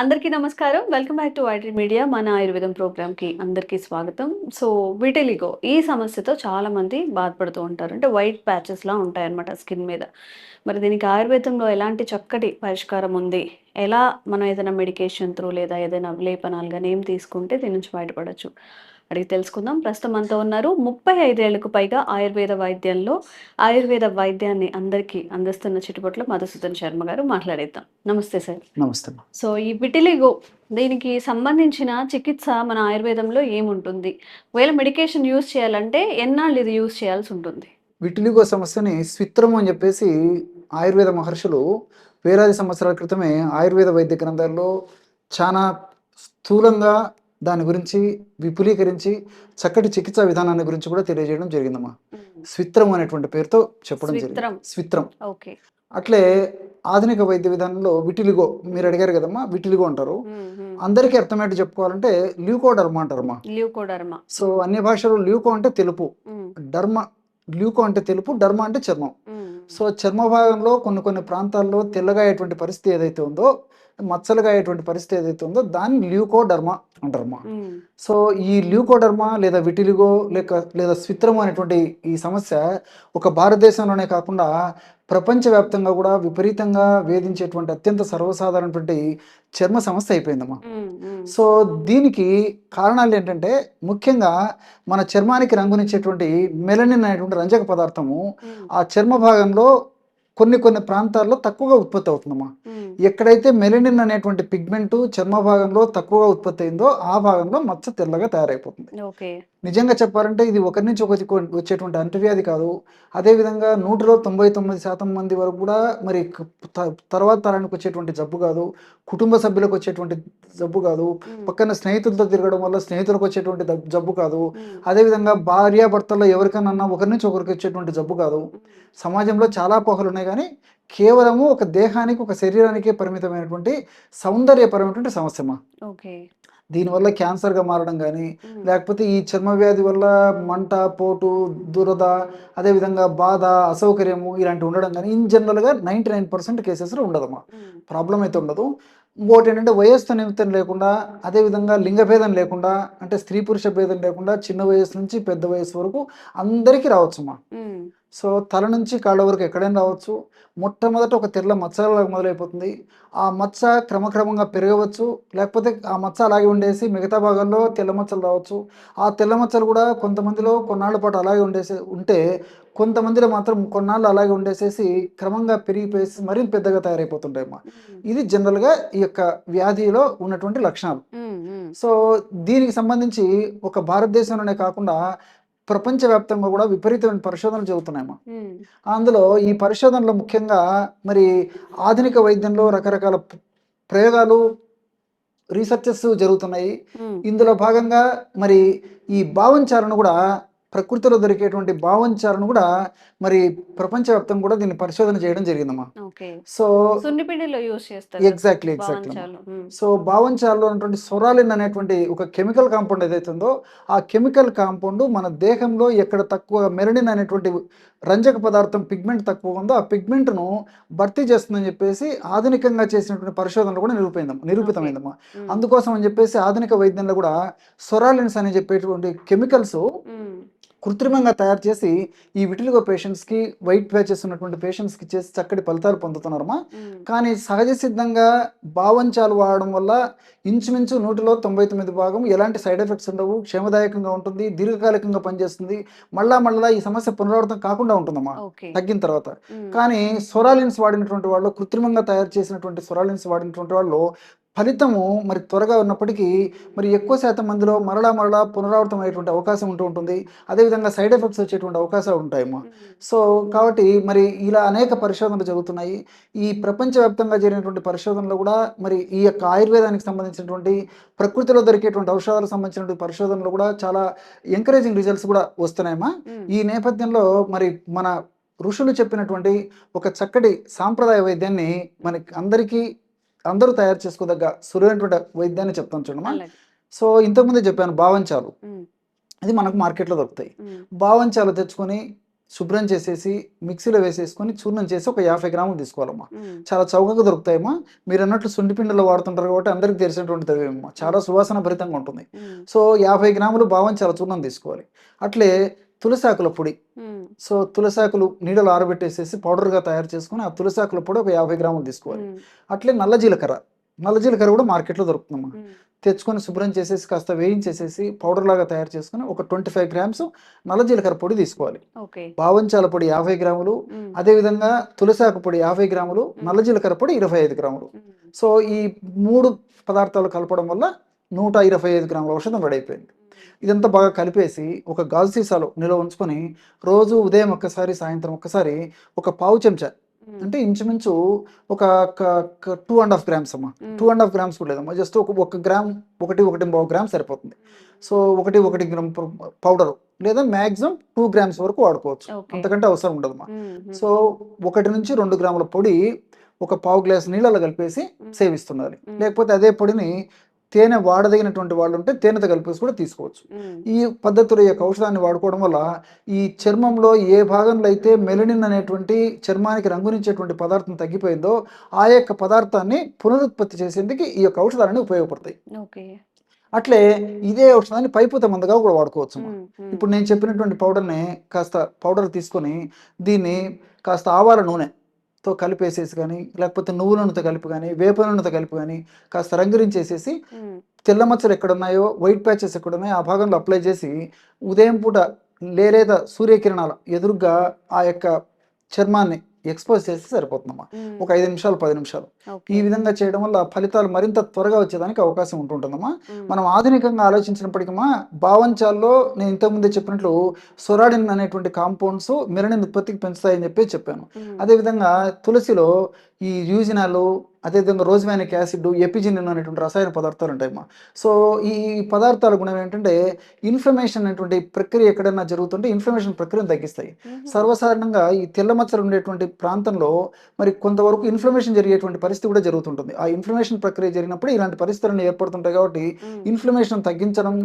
అందరికీ నమస్కారం. Welcome back to YT media మన ఆయుర్వేదం ప్రోగ్రామ్కి అందరికీ స్వాగతం. సో విటెలిగో ఈ సమస్యతో చాలామంది బాధపడుతూ ఉంటారు. అంటే వైట్ ప్యాచెస్ లా ఉంటాయన్నమాట స్కిన్ మీద. మరి దీనికి ఆయుర్వేదంలో ఎలాంటి చక్కటి పరిష్కారం ఉంది? ఎలా మనం ఏదైనా మెడికేషన్ త్రూ లేదా ఏదైనా లేపనాలు కానీ ఏం తీసుకుంటే దీని నుంచి బయటపడవచ్చు అడిగి తెలుసుకుందాం. ప్రస్తుతం అంతా ఉన్నారు. ముప్పై ఐదేళ్ళకు పైగా ఆయుర్వేద వైద్యంలో ఆయుర్వేద వైద్యాన్ని అందరికీ అందిస్తున్న చిట్టుపట్ల మధుసూదన్ శర్మ గారు మాట్లాడేద్దాం. నమస్తే సార్. నమస్తే. సో ఈ విటిలిగో దీనికి సంబంధించిన చికిత్స మన ఆయుర్వేదంలో ఏముంటుంది? ఒకవేళ మెడికేషన్ యూజ్ చేయాలంటే ఎన్నాళ్ళు ఇది యూజ్ చేయాల్సి ఉంటుంది? విటిలిగో సమస్యని స్విత్రము అని చెప్పేసి ఆయుర్వేద మహర్షులు వేలాది సంవత్సరాల క్రితమే ఆయుర్వేద వైద్య గ్రంథాల్లో చాలా స్థూలంగా దాని గురించి విపులీకరించి చక్కటి చికిత్సా విధానాన్ని గురించి కూడా తెలియజేయడం జరిగిందమ్మా. స్విత్రం అనేటువంటి పేరుతో చెప్పడం. జరిగింది. స్విత్రం. అట్లే ఆధునిక వైద్య విధానంలో విటిలిగో మీరు అడిగారు కదమ్మా విటిలిగో అంటారు. అందరికీ అర్థమయ్యేట్టు చెప్పుకోవాలంటే ల్యూకోడర్మా అంటారమ్మా. ల్యూకోడర్మా. సో అన్ని భాషల్లో ల్యూకో అంటే తెలుపు. డర్మ ల్యూకో అంటే తెలుపు డర్మ అంటే చర్మం. సో చర్మ భాగంలో కొన్ని కొన్ని ప్రాంతాల్లో తెల్లగా అయ్యేటువంటి పరిస్థితి ఏదైతే ఉందో మచ్చలుగా అయ్యేటువంటి పరిస్థితి ఏదైతే ఉందో దాన్ని ల్యూకోడర్మా అంటారమ్మా. సో ఈ ల్యూకోడర్మా లేదా విటిలిగో లేక లేదా స్విత్రము అనేటువంటి ఈ సమస్య ఒక భారతదేశంలోనే కాకుండా ప్రపంచవ్యాప్తంగా కూడా విపరీతంగా వేధించేటువంటి అత్యంత సర్వసాధారణటువంటి చర్మ సమస్య అయిపోయిందమ్మా. సో దీనికి కారణాలు ఏంటంటే ముఖ్యంగా మన చర్మానికి రంగునిచ్చేటువంటి మెలనిన్ అనేటువంటి రంజక పదార్థము ఆ చర్మ భాగంలో కొన్ని కొన్ని ప్రాంతాల్లో తక్కువగా ఉత్పత్తి అవుతుందమ్మా. ఎక్కడైతే మెలనిన్ అనేటువంటి పిగ్మెంట్ చర్మ భాగంలో తక్కువగా ఉత్పత్తి అయిందో ఆ భాగంలో మచ్చ తెల్లగా తయారైపోతుంది. నిజంగా చెప్పాలంటే ఇది ఒకరి నుంచి ఒకరికి వచ్చేటువంటి అంటువ్యాధి కాదు. అదేవిధంగా నూటిలో తొంభై తొమ్మిది శాతం మంది వరకు కూడా మరి తర్వాత తరానికి వచ్చేటువంటి జబ్బు కాదు. కుటుంబ సభ్యులకు వచ్చేటువంటి జబ్బు కాదు. పక్కన స్నేహితులతో తిరగడం వల్ల స్నేహితులకు వచ్చేటువంటి జబ్బు కాదు. అదేవిధంగా భార్యాభర్తల్లో ఎవరికైనా ఒకరి నుంచి ఒకరికి వచ్చేటువంటి జబ్బు కాదు. సమాజంలో చాలా పోహలు ఉన్నాయి కానీ కేవలము ఒక దేహానికి ఒక శరీరానికే పరిమితమైనటువంటి సౌందర్యపరమైనటువంటి సమస్యమా? ఓకే. దీనివల్ల క్యాన్సర్గా మారడం కానీ లేకపోతే ఈ చర్మ వ్యాధి వల్ల మంట పోటు దురద అదేవిధంగా బాధ అసౌకర్యము ఇలాంటివి ఉండడం కానీ ఇన్ జనరల్గా నైంటీ నైన్ పర్సెంట్ కేసెస్లో ఉండదమ్మా. ప్రాబ్లం అయితే ఉండదు. ఇంకోటి ఏంటంటే వయస్సు నిమిత్తం లేకుండా అదేవిధంగా లింగ భేదం లేకుండా అంటే స్త్రీ పురుష భేదం లేకుండా చిన్న వయసు నుంచి పెద్ద వయసు వరకు అందరికీ రావచ్చమ్మా. సో తల నుంచి కాళ్ళ వరకు ఎక్కడైనా రావచ్చు. మొట్టమొదట ఒక తెల్ల మచ్చలాగా మొదలైపోతుంది. ఆ మచ్చ క్రమక్రమంగా పెరగవచ్చు. లేకపోతే ఆ మచ్చ అలాగే ఉండేసి మిగతా భాగాల్లో తెల్ల మచ్చలు రావచ్చు. ఆ తెల్ల మచ్చలు కూడా కొంతమందిలో కొన్నాళ్ళ పాటు అలాగే ఉండేసి ఉంటే కొంతమందిలో మాత్రం కొన్నాళ్ళు అలాగే ఉండేసేసి క్రమంగా పెరిగిపోయేసి మరింత పెద్దగా తయారైపోతుంటాయమ్మా. ఇది జనరల్గా ఈ యొక్క వ్యాధిలో ఉన్నటువంటి లక్షణాలు. సో దీనికి సంబంధించి ఒక భారతదేశంలోనే కాకుండా ప్రపంచవ్యాప్తంగా కూడా విపరీతమైన పరిశోధనలు జరుగుతున్నాయమ్మా. అందులో ఈ పరిశోధనలో ముఖ్యంగా మరి ఆధునిక వైద్యంలో రకరకాల ప్ర- ప్రయోగాలు రీసెర్చెస్ జరుగుతున్నాయి. ఇందులో భాగంగా మరి ఈ భావంచారణ కూడా ప్రకృతిలో దొరికేటువంటి భావంచారణ కూడా మరి ప్రపంచవ్యాప్తంగా కూడా దీన్ని పరిశోధన చేయడం జరిగిందమ్మా. సో సున్నిపిండిలో యూజ్ చేస్తారు. Exactly exactly. సో భావంచాలలో ఉన్నటువంటి సొరాలిన్ అనేటువంటి ఒక కెమికల్ కాంపౌండ్ ఏదైతే ఉందో ఆ కెమికల్ కాంపౌండ్ మన దేహంలో ఎక్కడ తక్కువ మెరడిన్ అనేటువంటి రంజక పదార్థం పిగ్మెంట్ తక్కువ ఉందో ఆ పిగ్మెంట్ను భర్తీ చేస్తుందని చెప్పేసి ఆధునికంగా చేసినటువంటి పరిశోధనలు కూడా నిరూపైందమ్మా నిరూపితమైందమ్మా. మ్మ్. అందుకోసం అని చెప్పేసి ఆధునిక వైద్యంలో కూడా సొరాలిన్స్ అని చెప్పేటువంటి కెమికల్స్. కృత్రిమంగా తయారు చేసి ఈ విటిలిగో పేషెంట్స్కి వైట్ ప్యాచెస్ ఉన్నటువంటి పేషెంట్స్కి చేసి చక్కటి ఫలితాలు పొందుతున్నారమ్మా. మ్మ్. కానీ సహజ సిద్ధంగా భావంచాలు వాడడం వల్ల ఇంచుమించు నూటిలో తొంభై తొమ్మిది భాగం ఎలాంటి సైడ్ ఎఫెక్ట్స్ ఉండవు క్షేమదాయకంగా ఉంటుంది దీర్ఘకాలికంగా పనిచేస్తుంది. మళ్ళా మళ్ళా ఈ సమస్య పునరావృతం కాకుండా ఉంటుందమ్మా. తగ్గిన తర్వాత. కానీ సొరాలిన్స్ వాడినటువంటి వాళ్ళు కృత్రిమంగా తయారు చేసినటువంటి సొరాలిన్స్ వాడినటువంటి వాళ్ళు ఫలితము మరి త్వరగా ఉన్నప్పటికీ మరి ఎక్కువ శాతం మందిలో మరలా మరలా పునరావృతం అయ్యేటువంటి అవకాశం ఉంటూ ఉంటుంది అదేవిధంగా సైడ్ ఎఫెక్ట్స్ వచ్చేటువంటి అవకాశాలు ఉంటాయమ్మా మ్మ్. సో కాబట్టి మరి ఇలా అనేక పరిశోధనలు జరుగుతున్నాయి ఈ ప్రపంచవ్యాప్తంగా జరిగినటువంటి పరిశోధనలు కూడా మరి ఈ యొక్క ఆయుర్వేదానికి సంబంధించినటువంటి ప్రకృతిలో దొరికేటువంటి ఔషధాలకు సంబంధించినటువంటి పరిశోధనలు కూడా చాలా ఎంకరేజింగ్ రిజల్ట్స్ కూడా వస్తున్నాయమ్మా మ్మ్. ఈ నేపథ్యంలో మరి మన ఋషులు చెప్పినటువంటి ఒక చక్కటి సాంప్రదాయ వైద్యాన్ని మనకి అందరికీ అందరూ తయారు చేసుకోదగ్గ సులువైనటువంటి వైద్యాన్ని చెప్తాను చూడమ్మా. సో ఇంతకుముందే చెప్పాను భావంచాలు ఇది మనకు మార్కెట్లో దొరుకుతాయి. భావంచాలు తెచ్చుకొని శుభ్రం చేసేసి మిక్సీలో వేసేసుకొని చూర్ణం చేసి ఒక యాభై గ్రాములు తీసుకోవాలమ్మా. చాలా చౌకగా దొరుకుతాయమ్మా. మీరు అన్నట్లు సుండి పిండిలో వాడుతుంటారు కాబట్టి అందరికీ తెలిసినటువంటి అమ్మా చాలా సువాసన భరితంగా ఉంటుంది. సో యాభై గ్రాములు భావంచాల చూర్ణం తీసుకోవాలి. అట్లే తులసాకుల పొడి. సో తులసాకులు నీడలు ఆరబెట్టేసేసి పౌడర్గా తయారు చేసుకుని ఆ తులసాకుల పొడి ఒక యాభై గ్రాములు తీసుకోవాలి. అట్లే నల్ల జీలకర్ర. నల్ల జీలకర్ర కూడా మార్కెట్లో దొరుకుతుందమ్మా. తెచ్చుకొని శుభ్రం చేసేసి కాస్త వేయించేసేసి పౌడర్ లాగా తయారు చేసుకుని ఒక ట్వంటీ ఫైవ్ గ్రామ్స్ నల్ల జీలకర్ర పొడి తీసుకోవాలి. ఓకే. భావంచాల పొడి యాభై గ్రాములు అదేవిధంగా తులసాకు పొడి యాభై గ్రాములు నల్ల జీలకర్ర పొడి ఇరవై ఐదు గ్రాములు. సో ఈ మూడు పదార్థాలు కలపడం వల్ల నూట ఇరవై ఐదు గ్రాముల ఔషధం రెడీ అయిపోయింది. ఇదంతా బాగా కలిపేసి ఒక గాజు సీసాలో నిల్వ ఉంచుకొని రోజు ఉదయం ఒక్కసారి సాయంత్రం ఒక్కసారి ఒక పావు చెంచా అంటే ఇంచుమించు ఒక టూ అండ్ హాఫ్ గ్రామ్స్ అమ్మా. టూ అండ్ హాఫ్ గ్రామ్స్ కూడా లేదమ్మా. జస్ట్ ఒక ఒక గ్రామ్ ఒకటి ఒకటి పావు గ్రామ్ సరిపోతుంది. సో ఒకటి ఒకటి గ్రామ్ పౌడర్ లేదా మ్యాక్సిమం టూ గ్రామ్స్ వరకు వాడుకోవచ్చు. అంతకంటే అవసరం ఉండదమ్మా. సో ఒకటి నుంచి రెండు గ్రాముల పొడి ఒక పావు గ్లాస్ నీళ్ళలో కలిపేసి. సేవిస్తున్నారు. మ్మ్. లేకపోతే అదే పొడిని తేనె వాడదగినటువంటి వాళ్ళు ఉంటే తేనెతో కలిపేసి కూడా తీసుకోవచ్చు. ఈ పద్ధతిలో యొక్క ఔషధాన్ని వాడుకోవడం వల్ల ఈ చర్మంలో ఏ భాగంలో అయితే మెలనిన్ అనేటువంటి చర్మానికి రంగునిచ్చేటువంటి పదార్థం తగ్గిపోయిందో ఆ యొక్క పదార్థాన్ని పునరుత్పత్తి చేసేందుకు ఈ యొక్క ఔషధాలన్నీ ఉపయోగపడతాయి. ఓకే. అట్లే ఇదే ఔషధాన్ని పైపుత మందుగా కూడా వాడుకోవచ్చు ఇప్పుడు నేను చెప్పినటువంటి పౌడర్ని కాస్త పౌడర్ తీసుకొని దీన్ని కాస్త ఆవాల నూనెతో కలిపేసేసి కానీ లేకపోతే నువ్వుల నూనెతో కలిపి కానీ వేప నూనెతో కలిపి కానీ కాస్త రంగురించేసేసి తెల్ల మచ్చలు ఎక్కడున్నాయో వైట్ ప్యాచెస్ ఎక్కడున్నాయో ఆ భాగంలో అప్లై చేసి ఉదయం పూట లేలేత సూర్యకిరణాల ఎదురుగా ఆ యొక్క చర్మాన్ని ఎక్స్పోజ్ చేస్తే సరిపోతుందమ్మా. ఒక ఐదు నిమిషాలు పది నిమిషాలు. ఈ విధంగా చేయడం వల్ల ఫలితాలు మరింత త్వరగా వచ్చేదానికి అవకాశం ఉంటుంటుందమ్మా మనం ఆధునికంగా ఆలోచించినప్పటికీ మా భావంచాల్లో నేను ఇంతకుముందే చెప్పినట్లు సొరాడిన్ అనేటువంటి కాంపౌండ్స్ మెరనిన్ ఉత్పత్తికి పెంచుతాయని చెప్పి చెప్పాను. అదేవిధంగా తులసిలో ఈ యూజినాలు అదేవిధంగా రోజ్మానిక్ యాసిడ్ ఎపిజినిన్ అనేటువంటి రసాయన పదార్థాలు ఉంటాయమ్మా. సో ఈ పదార్థాల గుణం ఏంటంటే ఇన్ఫ్లమేషన్ అనేటువంటి ప్రక్రియ ఎక్కడైనా జరుగుతుంటే ఇన్ఫ్లమేషన్ ప్రక్రియను తగ్గిస్తాయి. సర్వసాధారణంగా ఈ తెల్ల మచ్చలు ఉండేటువంటి ప్రాంతంలో మరి కొంతవరకు ఇన్ఫ్లమేషన్ జరిగేటువంటి పరిస్థితి కూడా జరుగుతుంటుంది. ఆ ఇన్ఫ్లమేషన్ ప్రక్రియ జరిగినప్పుడు ఇలాంటి పరిస్థితులను ఏర్పడుతుంటాయి కాబట్టి ఇన్ఫ్లమేషన్ తగ్గించడం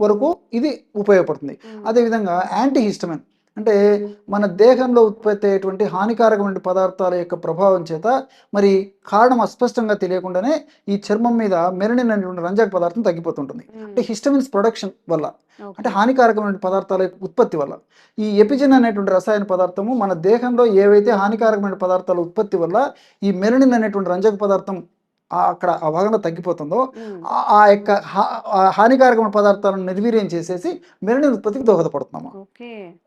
వరకు ఇది ఉపయోగపడుతుంది. అదేవిధంగా యాంటీ హిస్టమిన్ అంటే మన దేహంలో ఉత్పత్తి అయ్యేటువంటి హానికారకమైన పదార్థాల యొక్క ప్రభావం చేత మరి కారణం అస్పష్టంగా తెలియకుండానే ఈ చర్మం మీద మెరనిన్ అనేటువంటి రంజక పదార్థం తగ్గిపోతుంటుంది. అంటే హిస్టమిన్స్ ప్రొడక్షన్ వల్ల. అంటే హానికారకమైన పదార్థాల ఉత్పత్తి వల్ల. ఈ ఎపిజిన్ అనేటువంటి రసాయన పదార్థము మన దేహంలో ఏవైతే హానికారకమైన పదార్థాల ఉత్పత్తి వల్ల ఈ మెరనిన్ అనేటువంటి రంజక పదార్థం అక్కడ ఆ భాగంలో తగ్గిపోతుందో ఆ- యొక్క హానికారకమైన పదార్థాలను నిర్వీర్యం చేసేసి మెరనిన్ ఉత్పత్తికి దోహదపడుతున్నాము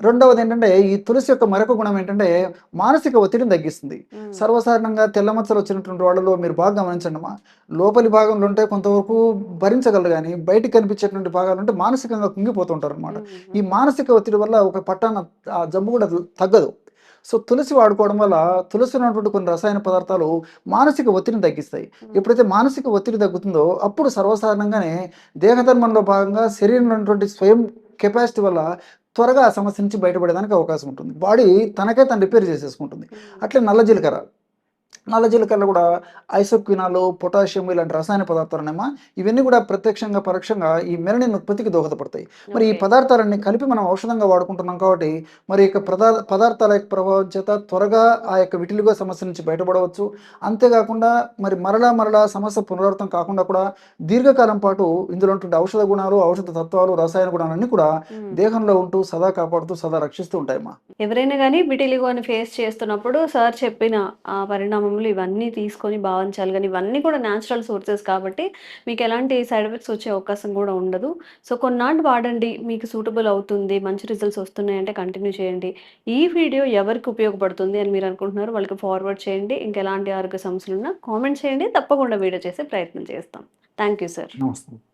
రెండవది ఏంటంటే ఈ తులసి యొక్క మరొక గుణం ఏంటంటే మానసిక ఒత్తిడిని తగ్గిస్తుంది. సర్వసాధారణంగా తెల్ల మచ్చలు వచ్చినటువంటి వాళ్ళలో మీరు బాగా గమనించండి అమ్మా. లోపలి భాగంలో ఉంటే కొంతవరకు భరించగలరు కానీ బయటికి కనిపించేటువంటి భాగాలు ఉంటే మానసికంగా కుంగిపోతుంటారు అనమాట ఈ మానసిక ఒత్తిడి వల్ల ఒక పట్టాన ఆ జబ్బు కూడా తగ్గదు. సో తులసి వాడుకోవడం వల్ల తులసి ఉన్నటువంటి కొన్ని రసాయన పదార్థాలు మానసిక ఒత్తిడిని తగ్గిస్తాయి. ఎప్పుడైతే మానసిక ఒత్తిడి తగ్గుతుందో అప్పుడు సర్వసాధారణంగానే దేహధర్మంలో భాగంగా శరీరంలో ఉన్నటువంటి స్వయం కెపాసిటీ వల్ల త్వరగా ఆ సమస్య నుంచి బయటపడేదానికి అవకాశం ఉంటుంది. బాడీ తనకే తను రిపేర్ చేసేసుకుంటుంది. అట్లే నల్ల జీలకర్ర. నల్ల జీలకర్రలో కూడా ఐసోక్వినాలు పొటాషియం ఇలాంటి రసాయన పదార్థాలు ఉన్నాయమ్మా ఇవన్నీ కూడా ప్రత్యక్షంగా పరోక్షంగా ఈ మెరనిన్ ఉత్పత్తికి దోహదపడతాయి మరి ఈ. పదార్థాలన్నీ కలిపి మనం ఔషధంగా వాడుకుంటున్నాం కాబట్టి మరి యొక్క పదా పదార్థాల యొక్క ప్రభావం చేత త్వరగా ఆ యొక్క విటిలిగో సమస్య నుంచి బయటపడవచ్చు అంతేకాకుండా మరి మరలా మరలా సమస్య పునరావృతం కాకుండా కూడా దీర్ఘకాలం పాటు ఇందులో ఔషధ గుణాలు ఔషధ తత్వాలు రసాయన గుణాలన్నీ కూడా. దేహంలో ఉంటూ సదా కాపాడుతూ సదా రక్షిస్తూ ఉంటాయమ్మా ఎవరైనా కానీ విటిలిగోని ఫేస్ చేస్తున్నప్పుడు సార్ చెప్పిన ఆ పరిణామములు ఇవన్నీ తీసుకొని భావించాలి. కానీ ఇవన్నీ కూడా న్యాచురల్ సోర్సెస్ కాబట్టి మీకు ఎలాంటి సైడ్ ఎఫెక్ట్స్ వచ్చే అవకాశం కూడా ఉండదు. సో కొన్నాళ్ళు వాడండి. మీకు సూటబుల్ అవుతుంది. మంచి రిజల్ట్స్ వస్తున్నాయంటే కంటిన్యూ చేయండి. ఈ వీడియో ఎవరికి ఉపయోగపడుతుంది అని మీరు అనుకుంటున్నారు వాళ్ళకి ఫార్వర్డ్ చేయండి. ఇంకా ఎలాంటి ఆరోగ్య సమస్యలు ఉన్నా కామెంట్ చేయండి. తప్పకుండా వీడియో చేసే ప్రయత్నం చేస్తాం. థ్యాంక్ యూ సార్ నమస్తే.